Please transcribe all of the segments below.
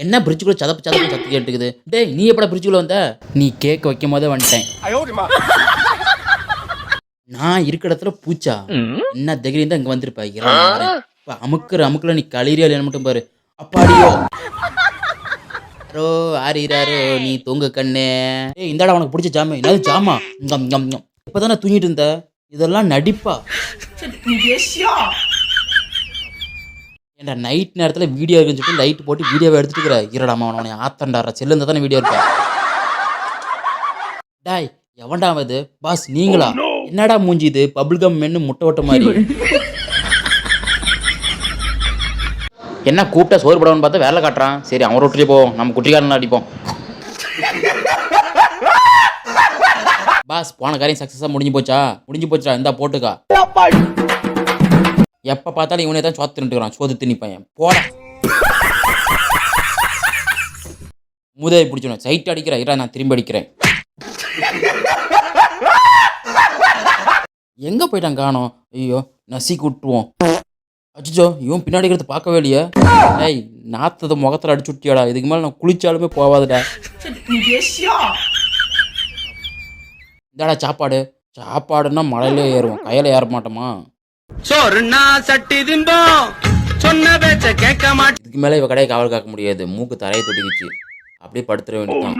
என்ன பிரிட்ஜ் பிரிட்ஜுக்குள்ள சதப்பு சதப்பு சத்து கேட்டுக்குது? டேய் நீ எப்படா பிரிட்ஜுக்குள்ள வந்த? நீ கேக் வைக்கும் போதே வந்துட்டேன். நான் இருக்க இடத்துல பூச்சா? என்ன தைரியம் தான் இங்க வந்திருப்பா? இப்போ அமுக்குற அமுக்குல நீ களிரியா இல்லைன்னு மட்டும் பாரு. அப்பாடியோ. ரோ ஆறிறாரோ நீ தூங்க கண்ணே. ஏய் இந்தாடா உனக்கு பிடிச்ச ஜாமே. என்ன ஜாமா? இப்போதானே தூங்கிட்டு இருந்த? இதெல்லாம் நடிப்பா. ஏன்டா நைட் நேரத்துல வீடியோ இருக்குன்னு சொல்லிட்டு லைட் போட்டு வீடியோவை எடுத்துட்டு இருக்கிற? இருடாமா அவனை ஆத்தண்டாடுற செல்லு இருந்தா தானே வீடியோ இருப்பேன் டாய் எவன்டா அவன் இது? பாஸ் நீங்களா? என்னடா மூஞ்சி இது? பபிள் கம் மென்னு முட்டை ஓட்ட மாதிரி. என்ன கூப்பிட்டா சோறு படம்னு பார்த்தா வேலை காட்டுறான். சரி அவன் விட்டுட்டு போவோம் நம்ம குட்டிக்காரன் அடிப்போம். பாஸ் போன காரியம் சக்ஸஸாக முடிஞ்சு போச்சா? முடிஞ்சு போச்சா? இந்தா போட்டுக்கா. எப்போ பார்த்தாலும் இவனே தான் சோத்து நின்றுக்கிறான் சோத்து திணி பையன். போட. முதலை பிடிச்சணும் சைட் அடிக்கிறேன் இரா நான் திரும்பி அடிக்கிறேன். எங்கே போயிட்டான் காணோம்? ஐயோ நசி விட்டுருவோம் அச்சோ இவன் பின்னாடி இருக்கிறத பார்க்கவே இல்லையே. ஏய் நாத்ததை முகத்தில் அடிச்சு விட்டியாடா. இதுக்கு மேலே நான் குளிச்சாலுமே போவாதுடா. இந்தாடா சாப்பாடு. சாப்பாடுன்னா மழையிலே ஏறுவோம். கையில் ஏற மாட்டோமா? சோறுனா சட்டி திம்போம். சொன்ன பேச்ச கேட்க மாட்டேன் இதுக்கு மேலே இவ கடையை காவல் காக்க முடியாது. மூக்கு தரையை தொட்டிக்கிச்சு அப்படியே படுத்துற வேண்டியதான்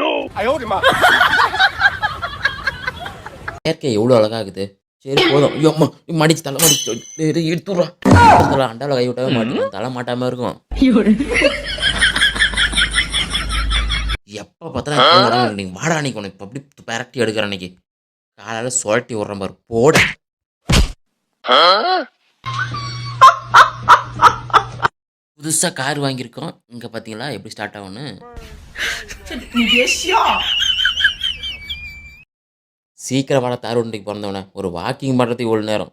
இயற்கை எவ்வளோ அழகாகுது சரி போதும். ஐயோ அம்மா நீ மடிச்சு தலை மடிச்சு டேய், டேய், எடுத்துடுறா எடுத்துடுறா அண்டாவில் கை விட்டவே மாட்டேன் தலை மாட்டாம இருக்கும். எப்போ பார்த்தா நீ வாடா அன்னைக்கு உனக்கு. இப்ப அப்படி பெரட்டி எடுக்கிற அன்னைக்கு. காலையில் சுழட்டி விட்றேன் பாரு. போட. புதுசாக கார் வாங்கியிருக்கோம். இங்கே பார்த்தீங்களா எப்படி ஸ்டார்ட் ஆகும்னு? சீக்கிரமான தார் உண்டைக்கு பிறந்தவன. ஒரு வாக்கிங் பண்ணுறதுக்கு இவ்வளோ நேரம்.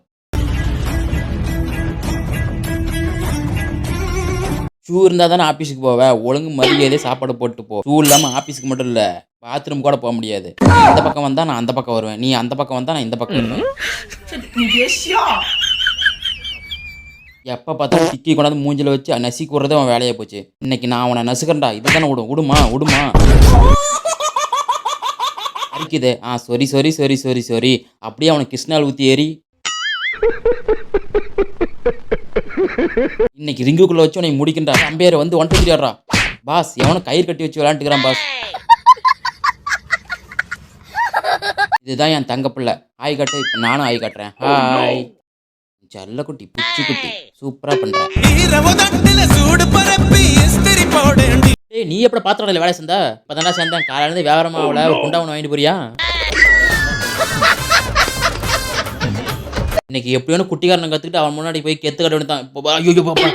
ஷூ இருந்தால் தானே ஆஃபீஸுக்கு போவேன் ஒழுங்கு மரியாதையே சாப்பாடு போட்டு போ. ஷூ இல்லாமல் ஆஃபீஸுக்கு மட்டும் இல்லை பாத்ரூம் கூட போக முடியாது. இந்த பக்கம் வந்தால் நான் அந்த பக்கம் வருவேன். நீ அந்த பக்கம் வந்தால் நான் இந்த பக்கம் வருவேன். எப்போ பார்த்தா சிக்கி கொண்டாந்து மூஞ்சில் வச்சு நசி கூடுறது அவன் வேலையை போச்சு. இன்னைக்கு நான் அவனை உன்னை இதை தானே விடும் விடுமா விடுமா. அரிக்குது ஆ சொரி சொரி சொரி சொரி சொரி அப்படியே அவனை கிருஷ்ணால் ஊற்றி ஏறி. இன்னைக்கு ரிங்குக்குள்ள வச்சு உனக்கு முடிக்கின்றா அம்பையர் வந்து ஒன் டூ த்ரீ ஆடுறா. பாஸ் எவனும் கயிறு கட்டி வச்சு விளையாண்டுக்கிறான் பாஸ். இதுதான் என் தங்க பிள்ளை. ஆய் காட்டு இப்போ நானும் ஆய் காட்டுறேன். ஹாய் ஜல்லக்குட்டி புச்சி குட்டி சூப்பரா பண்றேன் சூடு பரப்பி இஸ்திரி ஏய் நீ எப்படி பாத்திரம் வேலை செஞ்சா? இப்பதான்டா சேர்ந்தேன். காலையில இருந்து வியாபாரமா அவளை குண்டா ஒன்று வாங்கிட்டு போறியா? இன்னைக்கு எப்படியோ குட்டிக்காரன் கற்றுக்கிட்டு அவன் முன்னாடி போய் கெத்து தான் இப்போ ஐயோ பாப்பா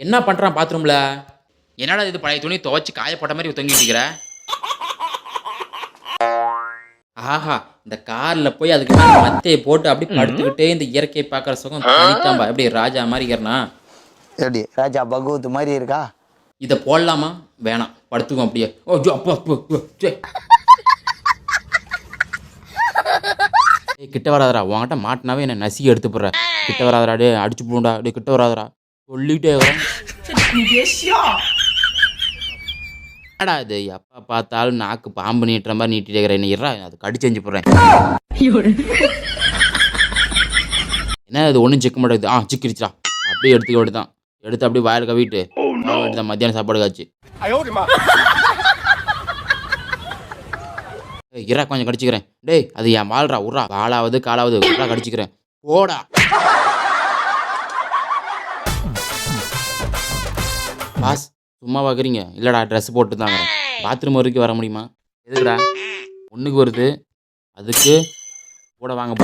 என்ன பண்ணுறான் பாத்ரூமில்? என்னடா இது பழைய துணி துவைச்சி காயப்பட்ட மாதிரி தொங்கிட்டு இருக்கிற? ஆஹா இந்த காரில் போய் அதுக்கு மத்தையை போட்டு அப்படி படுத்துக்கிட்டே இந்த இயற்கையை பார்க்குற சுகம் தனிக்காம்பா எப்படி ராஜா மாதிரி இருக்கிறனா? எப்படி ராஜா பகவத் மாதிரி இருக்கா? இதை போடலாமா? வேணாம். படுத்துக்கும் அப்படியே. ஓ அப்பா ஏ கிட்ட வராதரா உங்ககிட்ட மாட்டினாவே என்னை நசுக்கி எடுத்து போடுற கிட்ட வராதரா டே அடிச்சு போடுண்டா டே கிட்ட வராதரா சொல்லிட்டே வரடா இது? எப்போ பார்த்தாலும் நாக்கு பாம்பு நீட்டுற மாதிரி நீட்டிட்டே இருக்கிறேன் என்ன. இறா அது கடிச்சு செஞ்சு போடுறேன். என்ன இது? ஒன்றும் சிக்க மாட்டேங்குது. ஆ சிக்கிடுச்சா அப்படியே எடுத்துக்க வேண்டியதான் எடுத்து அப்படியே வாயில் கவிட்டு மத்தியானம் சாப்பாடு காச்சு இரா கொஞ்சம் கடிச்சிக்கிறேன். டேய் அது என் வாழ்றா உர்றா. வாழாவது காலாவது உர்றா கடிச்சிக்கிறேன். போடா. பாஸ் சும்மா பார்க்குறீங்க இல்லைடா ட்ரெஸ் போட்டு தாங்க பாத்ரூம் வரைக்கும் வர முடியுமா? எதுக்குடா? ஒன்றுக்கு வருது. அதுக்கு கூட வாங்க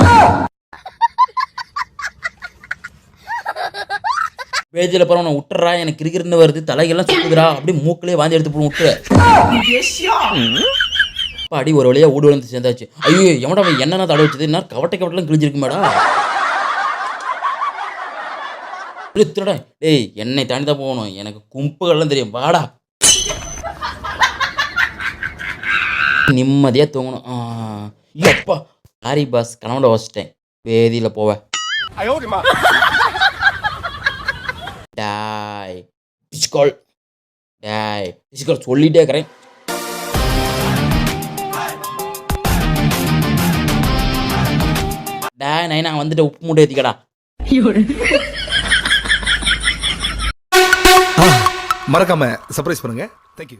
பேஜில் போகிற உன்னை விட்டுறா எனக்கு கிரிக்கிறன்னு வருது. தலைகெல்லாம் சுத்துதுடா. அப்படியே மூக்கிலே வாந்தி எடுத்து போட்டு விட்டுரு அடி ஒரு வழியாக ஊடு வந்து சேர்ந்தாச்சு. ஐயோ எவட அவன் என்னென்ன தடை வச்சது? என்ன கவட்டை கவட்டெலாம் கிழிஞ்சிருக்கு மேடம் திருடா. டேய் என்னை தாண்டி தான் போகணும். எனக்கு கும்புகள்லாம் தெரியும். வாடா. நிம்மதியாக தூங்கணும். எப்பா சாரி பாஸ் கனவுல வச்சிட்டேன் வேதியில் போவ. டாய். பிஸ்கால் டாய் பிஸ்கால் சொல்லிட்டே இருக்கிறேன். டேய் நைனா வந்துட்டு உப்பு மூட்டை ஏற்றிக்கடா மறக்காம சர்ப்ரைஸ் பண்ணுங்க. தேங்க்யூ